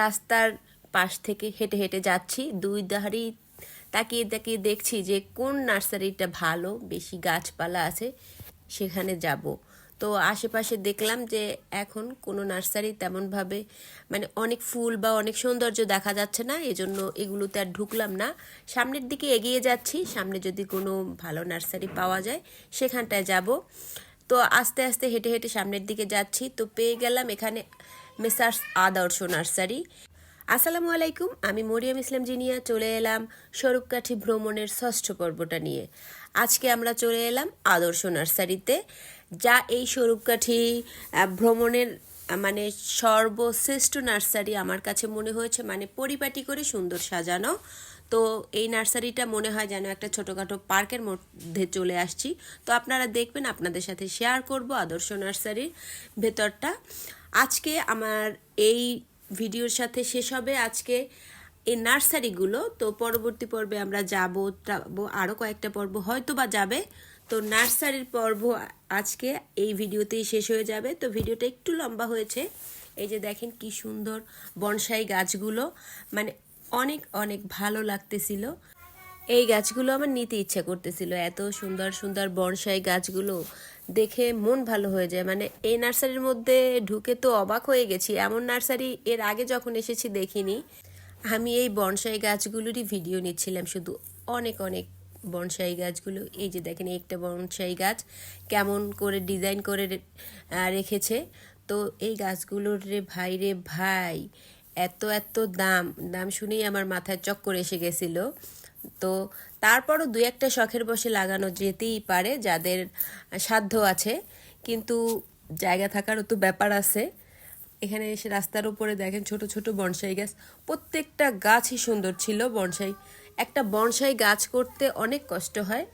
রাস্তার পাশ থেকে হেঁটে হেঁটে যাচ্ছি। দুই ধারি তাকিয়ে তাকিয়ে দেখছি যে কোন নার্সারিটা ভালো, বেশি গাছপালা আছে, সেখানে যাব। তো আশেপাশে দেখলাম যে এখন কোনো নার্সারি তেমনভাবে মানে অনেক ফুল বা অনেক সৌন্দর্য দেখা যাচ্ছে না, এজন্য এগুলোতে আর ঢুকলাম না। সামনের দিকে এগিয়ে যাচ্ছি, সামনে যদি কোনো ভালো নার্সারি পাওয়া যায়, সেখানটায় যাব। তো আস্তে আস্তে হেঁটে হেঁটে সামনের দিকে যাচ্ছি। তো পেয়ে গেলাম এখানে মেসার্স আদর্শ নার্সারি। আসসালামু আলাইকুম, আমি মরিয়াম ইসলাম জিনিয়া, চলে এলাম স্বরূপকাঠি ভ্রমণের ষষ্ঠ পর্বটা নিয়ে। আজকে আমরা চলে এলাম আদর্শ নার্সারিতে, যা এই স্বরূপকাঠি ভ্রমণের মানে সর্বশ্রেষ্ঠ নার্সারি আমার কাছে মনে হয়েছে মানে পরিপাটি করে সুন্দর সাজানো। তো এই নার্সারিটা মনে হয় যেন একটা ছোটোখাটো পার্কের মধ্যে চলে আসছি। তো আপনারা দেখবেন, আপনাদের সাথে শেয়ার করব আদর্শ নার্সারির ভেতরটা। আজকে আমার এই ভিডিওর সাথে শেষ হবে। আজকে এই নার্সারিগুলো, তো পরবর্তী পর্বে আমরা যাব, যাব আরও কয়েকটা পর্ব হয়তো বা যাবে। তো নার্সারির পর্ব আজকে এই ভিডিওতেই শেষ হয়ে যাবে। তো ভিডিওটা একটু লম্বা হয়েছে। এই যে দেখেন কি সুন্দর বনসাই গাছগুলো মানে অনেক অনেক ভালো লাগতেছিল। এই গাছগুলো আমার নিতে ইচ্ছা করতেছিল, এত সুন্দর সুন্দর বনসাই গাছগুলো। দেখে মন ভালো হয়ে যায়। মানে এই নার্সারির মধ্যে ঢুকে তো অবাক হয়ে গেছি। এমন নার্সারি এর আগে যখন এসেছি দেখিনি। আমি এই বনসাই গাছগুলোরই ভিডিও নিচ্ছিলাম। শুধু অনেক অনেক বনসাই গাছগুলো। এই যে দেখেন, একটা বনসাই গাছ কেমন করে ডিজাইন করে রেখেছে। তো এই গাছগুলোর রে ভাই রে ভাই, এত এত দাম। দাম শুনেই আমার মাথায় চক্কর এসে গেছিল। তো তারপরও দু একটা শখের বসে লাগানো যেতেই পারে, যাদের সাধ্য আছে। কিন্তু জায়গা থাকারও তো ব্যাপার আছে। এখানে এসে রাস্তার উপরে দেখেন ছোট ছোট বনসাই গাছ। প্রত্যেকটা গাছই সুন্দর ছিল বনসাই। একটা বনসাই গাছ করতে অনেক কষ্ট হয়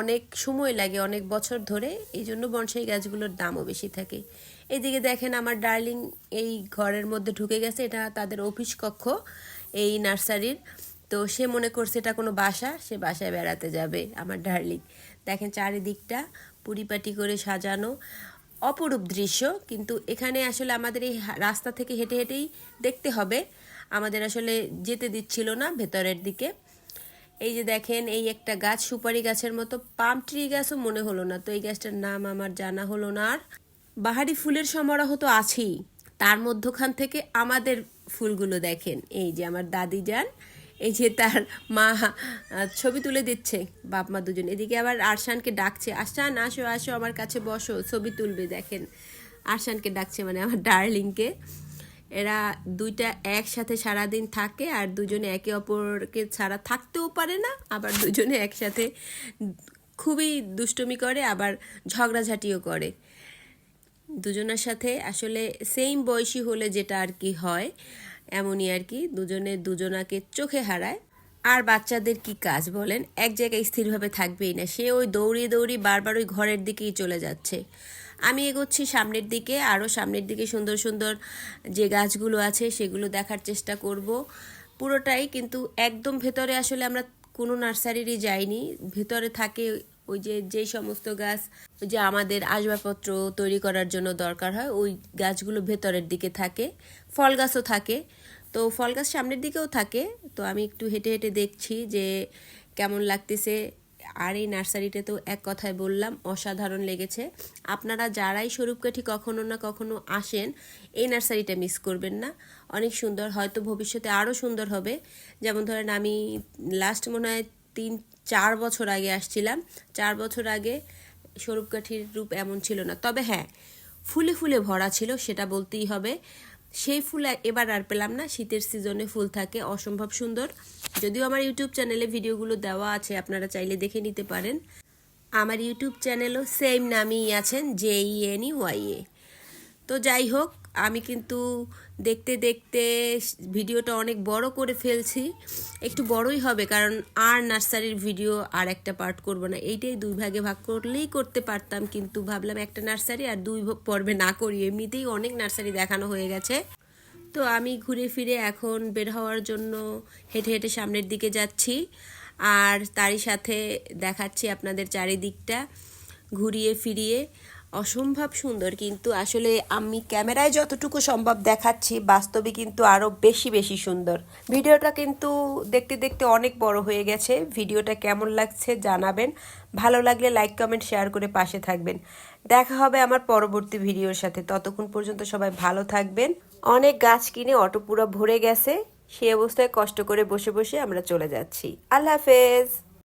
অনেক সময় লাগে অনেক বছর ধরে। এই জন্য বনসাই গাছগুলোর দামও বেশি থাকে। এইদিকে দেখেন আমার ডার্লিং এই ঘরের মধ্যে ঢুকে গেছে। এটা তাদের অফিস কক্ষ, এই নার্সারির। তো সে মনে করছে এটা কোনো বাসা, সে বাসায় বেড়াতে যাবে আমার ডার্লিং। দেখেন চারিদিকটা পরিপাটি করে সাজানো, অপরূপ দৃশ্য। কিন্তু এখানে আসলে আমাদের এই রাস্তা থেকে হেঁটে হেঁটেই দেখতে হবে। আমাদের আসলে যেতে দিচ্ছিল না ভেতরের দিকে। এই যে দেখেন, এই একটা গাছ, সুপারি গাছের মতো। পাম ট্রি গাছও মনে হলো না। তো এই গাছটার নাম আমার জানা হলো না আর। বাহারি ফুলের সমারোহ তো আছেই। তার মধ্যখান থেকে আমাদের ফুলগুলো দেখেন। এই যে আমার দাদি যান এই যে তার মা ছবি তুলে দিচ্ছে বাপ মা দুজন। এদিকে আবার আরশানকে ডাকছে, আরশান, আসো আসো আমার কাছে বসো, ছবি তুলবে, দেখেন। আরশানকে ডাকছে মানে আমার ডার্লিংকে। এরা দুইটা একসাথে সারাদিন থাকে আর দুজনে একে অপরকে ছাড়া থাকতেও পারে না, আবার দুজনে একসাথে খুবই দুষ্টুমি করে, আবার ঝগড়াঝাটিও করে। দুজনের সাথে আসলে সেম বয়সী হলে যেটা আর কি হয় এমনই আর কি, দুজনে দুজনাকে চোখে হারায়। আর বাচ্চাদের কি কাজ বলেন? এক জায়গায় স্থিরভাবে থাকবেই না, সে ওই দৌড়িয়ে দৌড়িয়ে বারবার ওই ঘরের দিকেই চলে যাচ্ছে। আমি এগোচ্ছি সামনের দিকে আরও সামনের দিকে সুন্দর সুন্দর যে গাছগুলো আছে সেগুলো দেখার চেষ্টা করব। পুরোটাই কিন্তু একদম ভেতরে আসলে আমরা কোনো নার্সারিরই যাইনি, ভেতরে থাকে ওই যে, যেই সমস্ত গাছ ওই যে আমাদের আসবাবপত্র তৈরি করার জন্য দরকার হয়, ওই গাছগুলো ভেতরের দিকে থাকে। ফল গাছও থাকে। তো ফল গাছ সামনের দিকেও থাকে। তো আমি একটু হেঁটে হেঁটে দেখছি যে কেমন লাগতেছে। আর এই নার্সারিতে তো এক কথায় বললাম, অসাধারণ লেগেছে। আপনারা যারাই স্বরূপকাঠি কখনো না কখনো আসেন, এই নার্সারিটা মিস করবেন না। অনেক সুন্দর, হয়তো ভবিষ্যতে আরও সুন্দর হবে। যেমন ধরেন আমি লাস্ট মনে হয় তিন, চার বছর আগে আসছিলাম। চার বছর আগে স্বরূপকাঠির রূপ এমন ছিল না। তবে হ্যাঁ ফুলে ফুলে ভরা ছিল, সেটা বলতেই হবে। সেই ফুল এবার আর পেলাম না। শীতের সিজনে ফুল থাকে, অসম্ভব সুন্দর। যদিও আমার ইউটিউব চ্যানেলে ভিডিওগুলো দেওয়া আছে, আপনারা চাইলে দেখে নিতে পারেন। আমার ইউটিউব চ্যানেলও সেম নামেই আছেন জে ই ওয়াই এ তো যাই হোক আমি কিন্তু দেখতে দেখতে ভিডিওটা অনেক বড় করে ফেলছি। একটু বড়ই হবে, কারণ আর নার্সারির ভিডিও আর একটা পার্ট করব না। এইটাই দুই ভাগে ভাগ করলেই করতে পারতাম, কিন্তু ভাবলাম একটা নার্সারি আর দুই পর্বে না করি। এমনিতেই অনেক নার্সারি দেখানো হয়ে গেছে। তো আমি ঘুরে ফিরে এখন বের হওয়ার জন্য হেঁটে হেঁটে সামনের দিকে যাচ্ছি। আর তারই সাথে দেখাচ্ছি আপনাদের চারিদিকটা, ঘুরিয়ে ফিরিয়ে। অসম্ভব সুন্দর, কিন্তু আসলে আমি ক্যামেরায় যতটুকু সম্ভব দেখাচ্ছি, বাস্তবে কিন্তু আরও বেশি বেশি সুন্দর। ভিডিওটা কিন্তু দেখতে দেখতে অনেক বড় হয়ে গেছে। ভিডিওটা কেমন লাগছে জানাবেন। ভালো লাগলে লাইক, কমেন্ট, শেয়ার করে পাশে থাকবেন। দেখা হবে আমার পরবর্তী ভিডিওর সাথে। ততক্ষণ পর্যন্ত সবাই ভালো থাকবেন। অনেক গাছ কিনে অটো পুরো ভরে গেছে। সেই অবস্থায় কষ্ট করে বসে বসে আমরা চলে যাচ্ছি। আল্লাহ হাফেজ।